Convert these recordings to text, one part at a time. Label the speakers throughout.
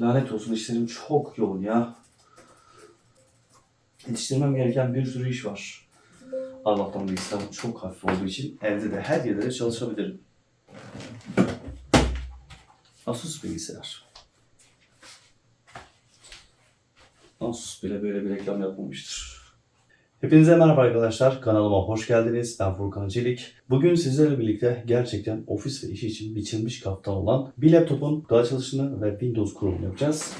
Speaker 1: Lanet olsun işlerim çok yoğun ya. Yetiştirmem gereken bir sürü iş var. Allah'tan bilgisayarım çok hafif olduğu için evde de her yerde de çalışabilirim. Asus bilgisayar. Asus bile böyle bir reklam yapmamıştır. Hepinize merhaba arkadaşlar. Kanalıma hoş geldiniz. Ben Furkan Çelik. Bugün sizlerle birlikte gerçekten ofis ve iş için biçilmiş kaftan olan bir laptopun daha çalışını ve Windows kurulumunu yapacağız.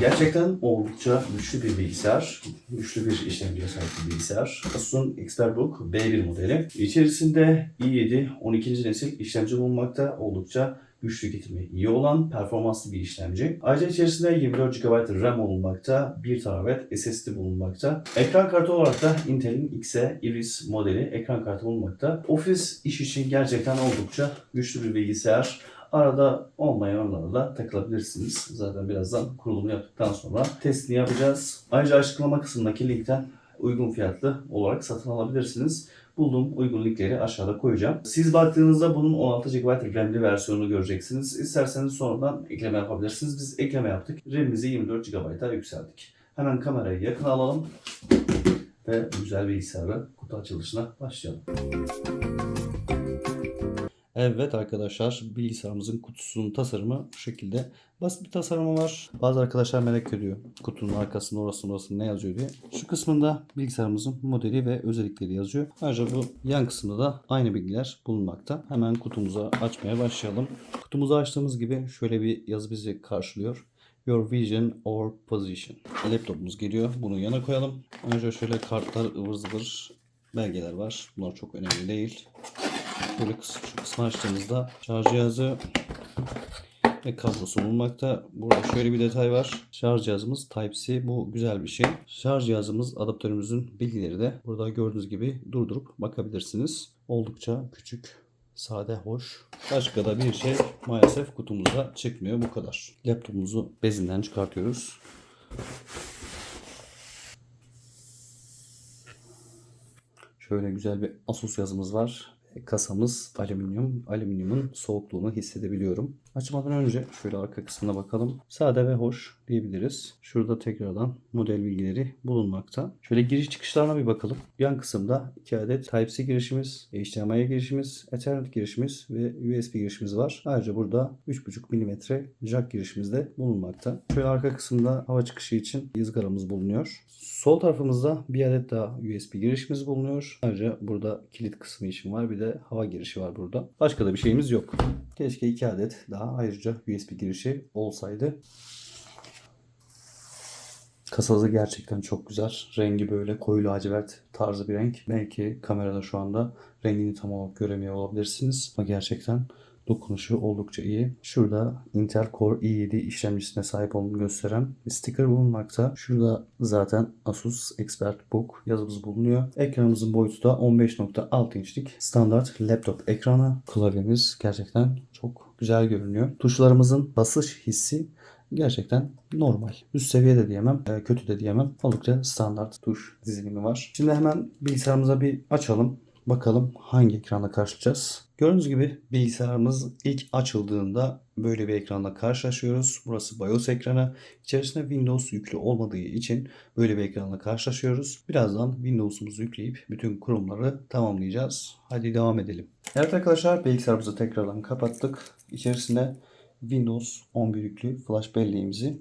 Speaker 1: Gerçekten oldukça güçlü bir bilgisayar. Güçlü bir işlemciye sahip bir bilgisayar. Asus'un ExpertBook B1 modeli. İçerisinde i7 12. nesil işlemci bulunmakta. Oldukça güçlü getirme iyi olan performanslı bir işlemci. Ayrıca içerisinde 24 GB RAM bulunmakta, 1 TB SSD bulunmakta. Ekran kartı olarak da Intel'in Xe Iris modeli ekran kartı bulunmakta. Ofis iş için gerçekten oldukça güçlü bir bilgisayar. Arada olmayan onlara da takılabilirsiniz. Zaten birazdan kurulumu yaptıktan sonra testini yapacağız. Ayrıca açıklama kısmındaki linkten uygun fiyatlı olarak satın alabilirsiniz. Bulduğum uygun linkleri aşağıda koyacağım. Siz baktığınızda bunun 16 GB RAM'li versiyonunu göreceksiniz. İsterseniz sonradan ekleme yapabilirsiniz. Biz ekleme yaptık. RAM'imizi 24 GB'a yükselttik. Hemen kamerayı yakın alalım ve güzel bilgisayarı kutu açılışına başlayalım. Evet arkadaşlar bilgisayarımızın kutusunun tasarımı bu şekilde. Basit bir tasarımı var. Bazı arkadaşlar merak ediyor kutunun arkasında orasında orasında ne yazıyor diye. Şu kısmında bilgisayarımızın modeli ve özellikleri yazıyor. Ayrıca bu yan kısımda da aynı bilgiler bulunmakta. Hemen kutumuzu açmaya başlayalım. Kutumuzu açtığımız gibi şöyle bir yazı bizi karşılıyor. Your vision or position. Laptopumuz geliyor. Bunu yana koyalım. Önce şöyle kartlar ıvır zıvır belgeler var. Bunlar çok önemli değil. Böyle kıs- şu kısmı açtığımızda şarj cihazı ve kablosu bulunmakta. Burada şöyle bir detay var. Şarj cihazımız Type-C. Bu güzel bir şey. Şarj cihazımız adaptörümüzün bilgileri de burada gördüğünüz gibi durdurup bakabilirsiniz. Oldukça küçük, sade, hoş. Başka da bir şey maalesef kutumuzda çıkmıyor. Bu kadar. Laptopumuzu bezinden çıkartıyoruz. Şöyle güzel bir Asus yazımız var. Kasamız alüminyum. Alüminyumun soğukluğunu hissedebiliyorum. Açmadan önce şöyle arka kısmına bakalım. Sade ve hoş diyebiliriz. Şurada tekrardan model bilgileri bulunmakta. Şöyle giriş çıkışlarına bir bakalım. Yan kısımda 2 adet Type-C girişimiz, HDMI girişimiz, Ethernet girişimiz ve USB girişimiz var. Ayrıca burada 3.5 mm jack girişimiz de bulunmakta. Şöyle arka kısımda hava çıkışı için ızgaramız bulunuyor. Sol tarafımızda bir adet daha USB girişimiz bulunuyor. Ayrıca burada kilit kısmı için var. Bir de hava girişi var burada. Başka da bir şeyimiz yok. Keşke iki adet daha ayrıca USB girişi olsaydı. Kasası gerçekten çok güzel. Rengi böyle koyu lacivert tarzı bir renk. Belki kamerada şu anda rengini tam olarak göremiyor olabilirsiniz. Ama gerçekten dokunuşu oldukça iyi. Şurada Intel Core i7 işlemcisine sahip olduğunu gösteren sticker bulunmakta. Şurada zaten Asus ExpertBook yazımız bulunuyor. Ekranımızın boyutu da 15.6 inçlik standart laptop ekranı. Klavyemiz gerçekten çok güzel görünüyor. Tuşlarımızın basış hissi gerçekten normal. Üst seviye de diyemem, e, kötü de diyemem. Oldukça standart tuş dizilimi var. Şimdi hemen bilgisayarımıza bir açalım. Bakalım hangi ekranla karşılayacağız. Gördüğünüz gibi bilgisayarımız ilk açıldığında böyle bir ekranla karşılaşıyoruz. Burası BIOS ekranı. İçerisinde Windows yüklü olmadığı için böyle bir ekranla karşılaşıyoruz. Birazdan Windows'umuzu yükleyip bütün kurumları tamamlayacağız. Hadi devam edelim. Evet arkadaşlar bilgisayarımızı tekrardan kapattık. İçerisinde Windows 11 yüklü flash belleğimizi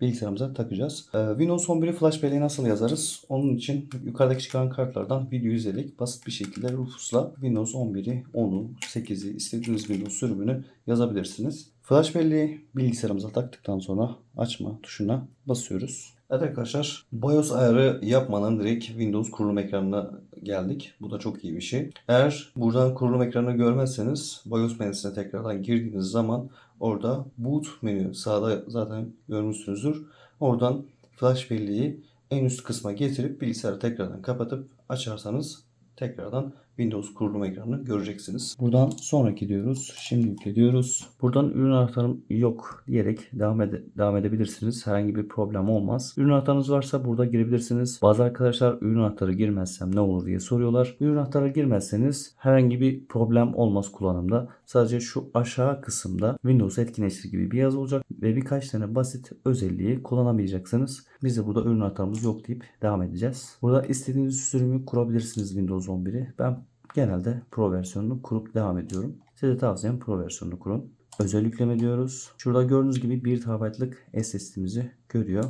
Speaker 1: bilgisayarımıza takacağız. Ee, Windows 11'i flash belleğe nasıl yazarız? Onun için yukarıdaki çıkan kartlardan video izledik. Basit bir şekilde Rufus'la Windows 11'i, 10'u, 8'i istediğiniz Windows sürümünü yazabilirsiniz. Flash belleği bilgisayarımıza taktıktan sonra açma tuşuna basıyoruz. Evet arkadaşlar BIOS ayarı yapmanın direkt Windows kurulum ekranına geldik. Bu da çok iyi bir şey. Eğer buradan kurulum ekranını görmezseniz BIOS menüsüne tekrardan girdiğiniz zaman orada boot menü sağda zaten görmüşsünüzdür. Oradan flash belleği en üst kısma getirip bilgisayarı tekrardan kapatıp açarsanız tekrardan Windows kurulum ekranını göreceksiniz. Buradan sonraki diyoruz. Şimdi yükle diyoruz. Buradan ürün anahtarım yok diyerek devam, ede- devam edebilirsiniz. Herhangi bir problem olmaz. Ürün anahtarınız varsa burada girebilirsiniz. Bazı arkadaşlar ürün anahtarı girmezsem ne olur diye soruyorlar. Ürün anahtarı girmezseniz herhangi bir problem olmaz kullanımda. Sadece şu aşağı kısımda Windows etkinleştir gibi bir yazı olacak ve birkaç tane basit özelliği kullanamayacaksınız. Biz de burada ürün anahtarımız yok deyip devam edeceğiz. Burada istediğiniz sürümü kurabilirsiniz Windows 11'i. Ben genelde Pro versiyonunu kurup devam ediyorum. Size tavsiyem Pro versiyonunu kurun. Özel yükleme diyoruz. Şurada gördüğünüz gibi 1 TB'lık SSD'mizi görüyor.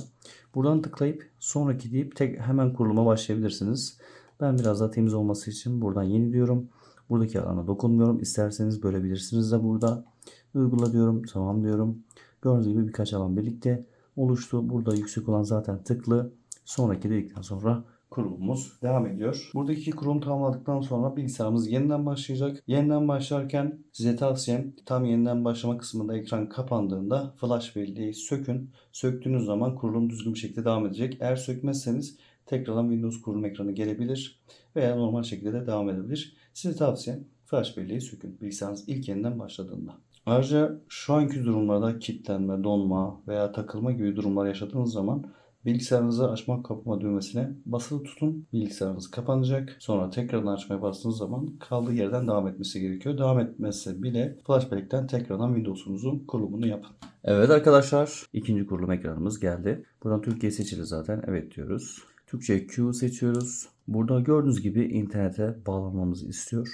Speaker 1: Buradan tıklayıp sonraki deyip tek hemen kuruluma başlayabilirsiniz. Ben biraz daha temiz olması için buradan yeni diyorum. Buradaki alana dokunmuyorum. İsterseniz bölebilirsiniz de burada. Uygula diyorum. Tamam diyorum. Gördüğünüz gibi birkaç alan birlikte oluştu. Burada yüksek olan zaten tıklı. Sonraki dedikten sonra kurulumumuz devam ediyor. Buradaki kurum tamamladıktan sonra bilgisayarımız yeniden başlayacak. Yeniden başlarken size tavsiyem tam yeniden başlama kısmında ekran kapandığında flash belleği sökün. Söktüğünüz zaman kurulum düzgün bir şekilde devam edecek. Eğer sökmezseniz tekrardan Windows kurulum ekranı gelebilir veya normal şekilde de devam edebilir. Size tavsiyem flash belleği sökün bilgisayarınız ilk yeniden başladığında. Ayrıca şu anki durumlarda kilitlenme, donma veya takılma gibi durumlar yaşadığınız zaman bilgisayarınızı açma kapama düğmesine basılı tutun. Bilgisayarınız kapanacak. Sonra tekrardan açmaya bastığınız zaman kaldığı yerden devam etmesi gerekiyor. Devam etmezse bile flash bellekten tekrardan Windows'unuzun kurulumunu yapın. Evet arkadaşlar ikinci kurulum ekranımız geldi. Buradan Türkiye seçili zaten. Evet diyoruz. Türkçe Q seçiyoruz. Burada gördüğünüz gibi internete bağlanmamızı istiyor.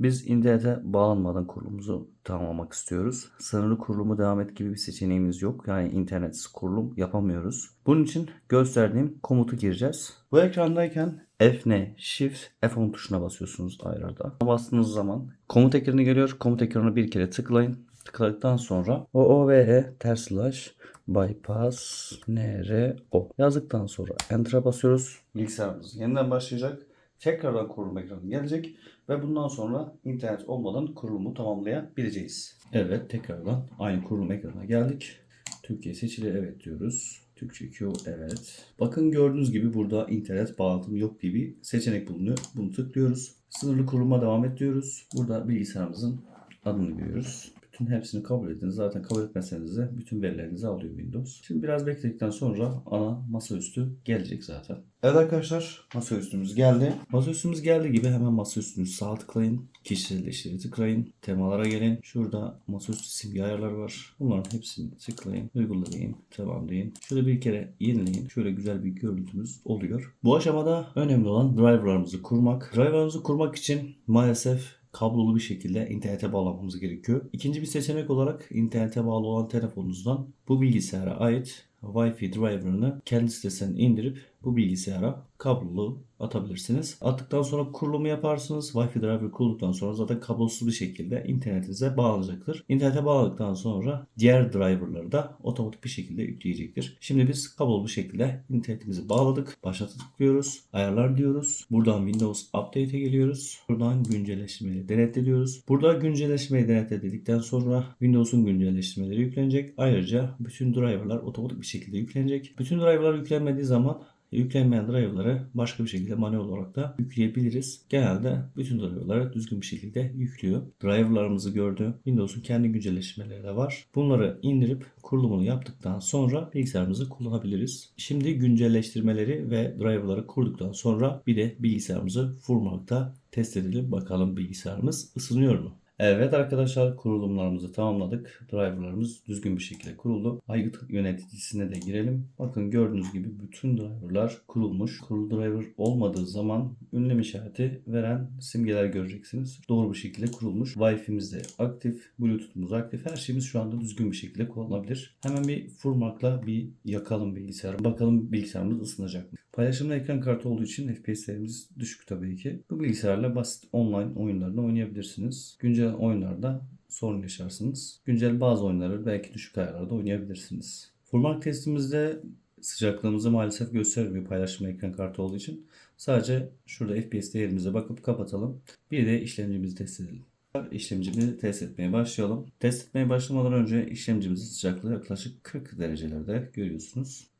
Speaker 1: Biz internete bağlanmadan kurulumuzu tamamlamak istiyoruz. Sınırlı kurulumu devam et gibi bir seçeneğimiz yok. Yani internetsiz kurulum yapamıyoruz. Bunun için gösterdiğim komutu gireceğiz. Bu ekrandayken Fn, Shift, F10 tuşuna basıyorsunuz ayarlarda. Bastığınız zaman komut ekranı geliyor. Komut ekranına bir kere tıklayın. Tıkladıktan sonra OOVE ters slash bypass nro yazdıktan sonra enter'a basıyoruz. Bilgisayarımız yeniden başlayacak. Tekrardan kurulum ekranı gelecek ve bundan sonra internet olmadan kurulumu tamamlayabileceğiz. Evet tekrardan aynı kurulum ekranına geldik. Türkiye seçili evet diyoruz. Türkçe Q evet. Bakın gördüğünüz gibi burada internet bağlantım yok diye bir seçenek bulunuyor. Bunu tıklıyoruz. Sınırlı kuruluma devam et diyoruz. Burada bilgisayarımızın adını görüyoruz. Bütün hepsini kabul edin. Zaten kabul etmezseniz de bütün verilerinizi alıyor Windows. Şimdi biraz bekledikten sonra ana masaüstü gelecek zaten. Evet arkadaşlar masaüstümüz geldi. Masaüstümüz geldiği gibi hemen masaüstünü sağ tıklayın. Kişiselleştiri tıklayın. Temalara gelin. Şurada masaüstü simge ayarları var. Bunların hepsini tıklayın. Uygula deyin. Tamam deyin. Şöyle bir kere yenileyin. Şöyle güzel bir görüntümüz oluyor. Bu aşamada önemli olan driverlarımızı kurmak. Driverlarımızı kurmak için maalesef kablolu bir şekilde internete bağlamamız gerekiyor. İkinci bir seçenek olarak internete bağlı olan telefonunuzdan bu bilgisayara ait Wi-Fi driver'ını kendi sitesinden indirip bu bilgisayara kablolu atabilirsiniz. Attıktan sonra kurulumu yaparsınız. Wi-Fi driver kurulduktan sonra zaten kablosuz bir şekilde internetinize bağlanacaktır. İnternete bağladıktan sonra diğer driverları da otomatik bir şekilde yükleyecektir. Şimdi biz kablolu bir şekilde internetimizi bağladık. Başlata tıklıyoruz. Ayarlar diyoruz. Buradan Windows Update'e geliyoruz. Buradan güncelleşmeleri denetle diyoruz. Burada güncelleşmeyi denetle dedikten sonra Windows'un güncelleştirmeleri yüklenecek. Ayrıca bütün driverlar otomatik bir şekilde yüklenecek. Bütün driverlar yüklenmediği zaman yüklenmeyen driver'ları başka bir şekilde manuel olarak da yükleyebiliriz. Genelde bütün driver'ları düzgün bir şekilde yüklüyor. Driver'larımızı gördü. Windows'un kendi güncelleşmeleri de var. Bunları indirip kurulumunu yaptıktan sonra bilgisayarımızı kullanabiliriz. Şimdi güncelleştirmeleri ve driver'ları kurduktan sonra bir de bilgisayarımızı Furmark'ta test edelim. Bakalım bilgisayarımız ısınıyor mu? Evet arkadaşlar kurulumlarımızı tamamladık. Driverlarımız düzgün bir şekilde kuruldu. Aygıt yöneticisine de girelim. Bakın gördüğünüz gibi bütün driverlar kurulmuş. Kurulu driver olmadığı zaman ünlem işareti veren simgeler göreceksiniz. Doğru bir şekilde kurulmuş. Wi-Fi'miz de aktif. Bluetooth'umuz aktif. Her şeyimiz şu anda düzgün bir şekilde kullanılabilir. Hemen bir Furmark'la bir yakalım bilgisayarı. Bakalım bilgisayarımız ısınacak mı? Paylaşımlı ekran kartı olduğu için FPS'lerimiz düşük tabii ki. Bu bilgisayarla basit online oyunlarını oynayabilirsiniz. Güncel oyunlarda sorun yaşarsınız. Güncel bazı oyunları belki düşük ayarlarda oynayabilirsiniz. Furmark testimizde sıcaklığımızı maalesef göstermiyor paylaşımlı ekran kartı olduğu için. Sadece şurada FPS değerimize bakıp kapatalım. Bir de işlemcimizi test edelim. İşlemcimizi test etmeye başlayalım. Test etmeye başlamadan önce işlemcimizin sıcaklığı yaklaşık 40 derecelerde görüyorsunuz.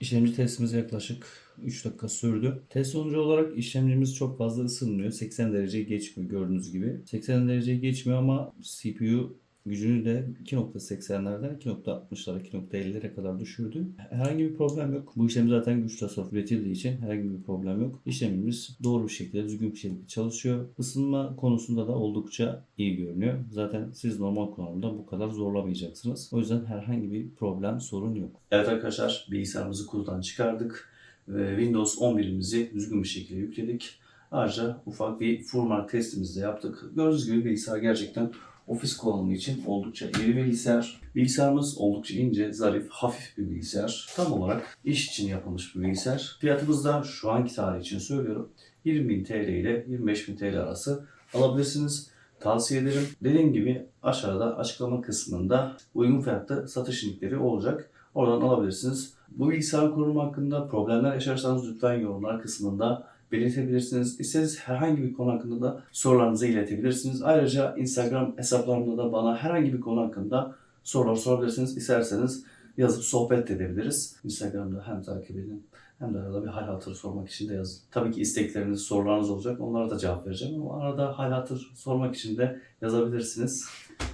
Speaker 1: İşlemci testimiz yaklaşık 3 dakika sürdü. Test sonucu olarak işlemcimiz çok fazla ısınmıyor. 80 dereceyi geçmiyor gördüğünüz gibi. 80 dereceyi geçmiyor ama CPU gücünü de 2.80'lerden 2.60'lara 2.50'lere kadar düşürdü. Herhangi bir problem yok. Bu işlem zaten güç tasarruf üretildiği için herhangi bir problem yok. İşlemimiz doğru bir şekilde düzgün bir şekilde çalışıyor. Isınma konusunda da oldukça iyi görünüyor. Zaten siz normal kullanımda bu kadar zorlamayacaksınız. O yüzden herhangi bir problem sorun yok. Evet arkadaşlar bilgisayarımızı kutudan çıkardık Windows 11'imizi düzgün bir şekilde yükledik. Ayrıca ufak bir firmware testimizi de yaptık. Gördüğünüz gibi bilgisayar gerçekten ofis kullanımı için oldukça iyi bir bilgisayar. Bilgisayarımız oldukça ince, zarif, hafif bir bilgisayar. Tam olarak iş için yapılmış bir bilgisayar. Fiyatımız da şu anki tarih için söylüyorum. 20.000 TL ile 25.000 TL arası alabilirsiniz. Tavsiye ederim. Dediğim gibi aşağıda açıklama kısmında uygun fiyatlı satış linkleri olacak. Oradan alabilirsiniz. Bu bilgisayar kurulumu hakkında problemler yaşarsanız lütfen yorumlar kısmında belirtebilirsiniz. İsterseniz herhangi bir konu hakkında da sorularınızı iletebilirsiniz. Ayrıca Instagram hesaplarımda da bana herhangi bir konu hakkında sorular sorabilirsiniz. İsterseniz yazıp sohbet de edebiliriz. Instagram'da hem takip edin hem de arada bir hal hatır sormak için de yazın. Tabii ki istekleriniz, sorularınız olacak. Onlara da cevap vereceğim ama arada hal hatır sormak için de yazabilirsiniz.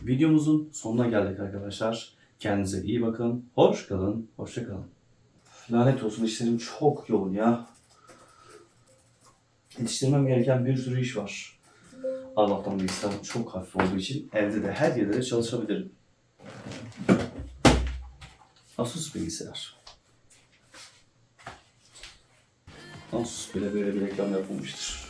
Speaker 1: Videomuzun sonuna geldik arkadaşlar. Kendinize iyi bakın. Hoş kalın. Hoşça kalın. Lanet olsun işlerim çok yoğun ya. Yetiştirmem gereken bir sürü iş var. Allah'tan bilgisayarım çok hafif olduğu için evde de her yerde de çalışabilirim. Asus bilgisayar. Asus bile böyle bir reklam yapılmıştır.